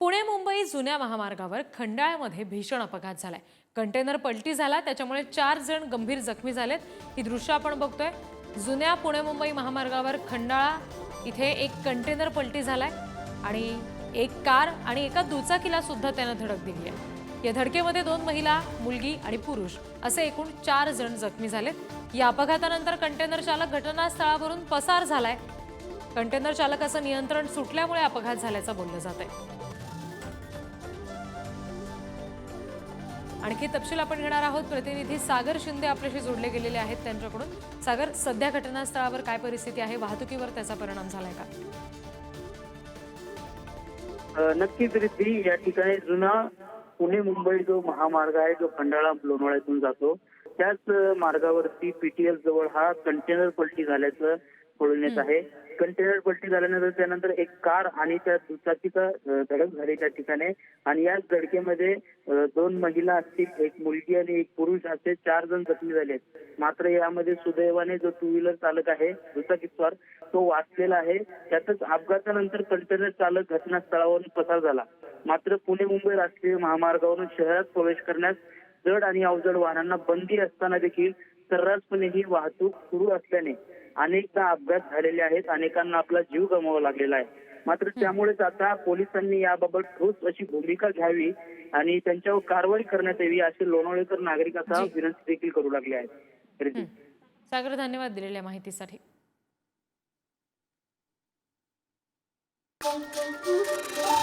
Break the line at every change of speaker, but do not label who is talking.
पुणे मुंबई जुन्या महामार्गावर खंडाळ्यामध्ये भीषण अपघात झालाय. कंटेनर पलटी झाला त्याच्यामुळे चार जण गंभीर जखमी झालेत. ही दृश्य आपण बघतोय. जुन्या पुणे मुंबई महामार्गावर खंडाळा इथे एक कंटेनर पलटी झालाय आणि एक कार आणि एका दुचाकीला सुद्धा त्यानं धडक दिली आहे. या धडकेमध्ये दोन महिला मुलगी आणि पुरुष असे एकूण चार जण जखमी झालेत. या अपघातानंतर कंटेनर चालक घटनास्थळावरून पसार झालाय. कंटेनर चालकाचं नियंत्रण सुटल्यामुळे अपघात झाल्याचं बोललं जात आहे आणखी तपशील आपण घेणार आहोत. प्रतिनिधी सागर शिंदे आपल्याशी जोडले गेलेले आहेत त्यांच्याकडून. सागर सध्या घटनास्थळावर काय परिस्थिती आहे? वाहतुकीवर त्याचा परिणाम झालाय का?
नक्कीच रिद्धी या ठिकाणी जुना पुणे मुंबई जो महामार्ग आहे जो खंडाळा लोणावळ्यातून जातो त्याच मार्गावरती पीटीएल जवळ हा कंटेनर पलटी झाल्याचं कळून येत आहे. कंटेनर पलटी झाल्यानंतर त्यानंतर एक कार आणि त्या दुचाकीचा धडक झाली त्या ठिकाणी. आणि याच धडकेमध्ये दोन महिला असतील एक मुलगी आणि एक पुरुष असे चार जण जखमी झाले मात्र यामध्ये सुदैवाने जो टू व्हीलर चालक आहे दुचाकीस्वार तो वाचलेला आहे. त्यातच अपघातानंतर कंटेनर चालक घटनास्थळावरून पसार झाला. मात्र पुणे मुंबई राष्ट्रीय महामार्गावरून शहरात प्रवेश करण्यास जड आणि अवजड वाहनांना बंदी असताना देखील सर्रासपणे ही वाहतूक सुरू असल्याने अनेकदा अपघात झालेले आहेत अनेकांना आपला जीव गमवावा लागलेला आहे मात्र त्यामुळेच आता पोलिसांनी याबाबत ठोस अशी भूमिका घ्यावी आणि त्यांच्यावर कारवाई करण्यात यावी असे लोणावळेकर नागरिक आता. विनंती देखील करू लागले आहेत.
सागर धन्यवाद दिलेल्या माहितीसाठी
Thank you.